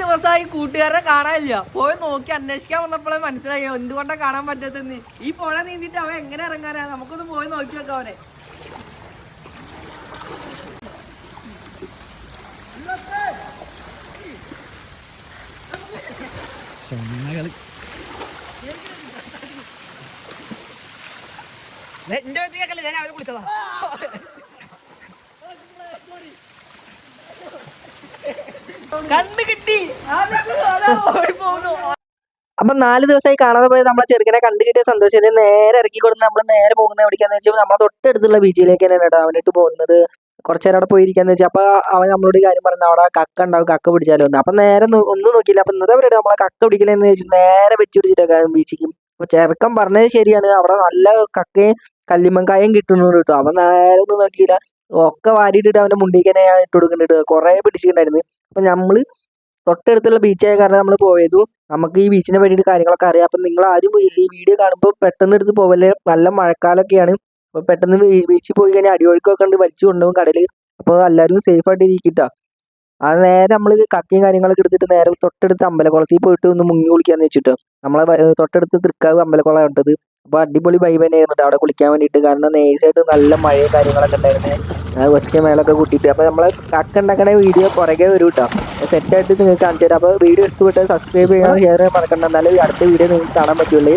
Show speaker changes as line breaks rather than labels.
ദിവസമായി കൂട്ടുകാരെ കാണാനില്ല. പോയി നോക്കി അന്വേഷിക്കാൻ വന്നപ്പോഴേ മനസ്സിലായി. എന്തുകൊണ്ടാ കാണാൻ പറ്റത്തെന്ന് ഈ പുഴ നീന്തിട്ട് അവൻ എങ്ങനെ ഇറങ്ങാനാ? നമുക്കൊന്ന് പോയി നോക്കി വെക്കാം അവനെ. എന്റെ ഞാൻ അവരെ വിളിച്ചതാ. അപ്പൊ നാല് ദിവസമായി കാണാതെ പോയത് നമ്മളെ ചെറുക്കനെ കണ്ടു കിട്ടിയ നേരെ ഇറക്കി കൊടുത്ത് നമ്മൾ നേരെ പോകുന്നത് എവിടേക്കാന്ന് വെച്ചാൽ നമ്മളെ തൊട്ടടുത്തുള്ള ബീച്ചിലേക്ക് തന്നെയാണ് കേട്ടോ അവനിട്ട് പോകുന്നത്. കുറച്ചു നേരം അവിടെ പോയിരിക്കാന്ന് വെച്ചാൽ അപ്പൊ അവൻ നമ്മളോട് കാര്യം പറഞ്ഞു അവിടെ കക്ക ഉണ്ടാവും കക്ക പിടിച്ചാലോ? എന്ന്. അപ്പൊ നേരെ ഒന്നും നോക്കിയില്ല. അപ്പൊ ഇന്നത്തെ അവരുടെ നമ്മളെ കക്ക പിടിക്കില്ലെന്ന് വെച്ചാൽ നേരെ വെച്ച് പിടിച്ചിട്ടൊക്കെ ബീച്ചിക്കും അപ്പൊ ചെറുക്കം പറഞ്ഞത് ശരിയാണ്. അവിടെ നല്ല കക്കയും കല്ലിമങ്കായും കിട്ടുന്നുണ്ട് കേട്ടോ. അവൻ നേരെ ഒന്നും നോക്കിയില്ല. ഒക്കെ വാരിയിട്ടിട്ട് അവന്റെ മുണ്ടിക്കനെ ഇട്ട് കൊടുക്കുന്നുണ്ട് കുറെ പിടിച്ചിട്ടുണ്ടായിരുന്നു. അപ്പൊ നമ്മൾ തൊട്ടടുത്തുള്ള ബീച്ചായ കാരണം നമ്മൾ പോയതു. നമുക്ക് ഈ ബീച്ചിനെ പറ്റിയിട്ട് കാര്യങ്ങളൊക്കെ അറിയാം. അപ്പം നിങ്ങൾ ആരും ഈ വീഡിയോ കാണുമ്പോൾ പെട്ടെന്ന് എടുത്ത് പോവല്ലേ? നല്ല മഴക്കാലമൊക്കെയാണ് അപ്പോൾ പെട്ടെന്ന് ബീച്ചിൽ പോയി കഴിഞ്ഞാൽ അടിയൊഴുക്കൊക്കെ ഉണ്ട് വലിച്ചു കൊണ്ടുപോകും കടലിൽ അപ്പോൾ എല്ലാവരും സേഫ് ആയിട്ട് ഇരിക്കട്ടാ. അത് നേരെ നമ്മൾ കക്കിയും കാര്യങ്ങളൊക്കെ എടുത്തിട്ട് നേരെ തൊട്ടടുത്ത് അമ്പലക്കുളത്തിൽ പോയിട്ട് ഒന്ന് മുങ്ങി കുളിക്കാന്ന് വെച്ചിട്ട്. നമ്മളെ തൊട്ടടുത്ത് തൃക്കാവ് അമ്പലക്കുളം ഉണ്ടത് അപ്പോൾ അടിപൊളി വൈബ് തന്നെ ആയിരുന്നു അവിടെ കുളിക്കാൻ വേണ്ടിയിട്ട്. കാരണം നേഴ്സായിട്ട് നല്ല മഴയും കാര്യങ്ങളൊക്കെ ഉണ്ടായിരുന്നു. ഒച്ച മേളൊക്കെ കൂട്ടിയിട്ട്. അപ്പോൾ നമ്മളെ കക്ക ഉണ്ടാക്കണ വീഡിയോ പുറകെ വരും കേട്ടോ സെറ്റായിട്ട് നിങ്ങൾക്ക് കാണിച്ചു തരാം അപ്പോൾ വീഡിയോ ഇഷ്ടപ്പെട്ടാൽ സബ്സ്ക്രൈബ് ചെയ്യാൻ ഷെയർ ചെയ്യാൻ മറക്കണ്ട. എന്നാലേ അടുത്ത വീഡിയോ നിങ്ങൾക്ക് കാണാൻ പറ്റുള്ളൂ.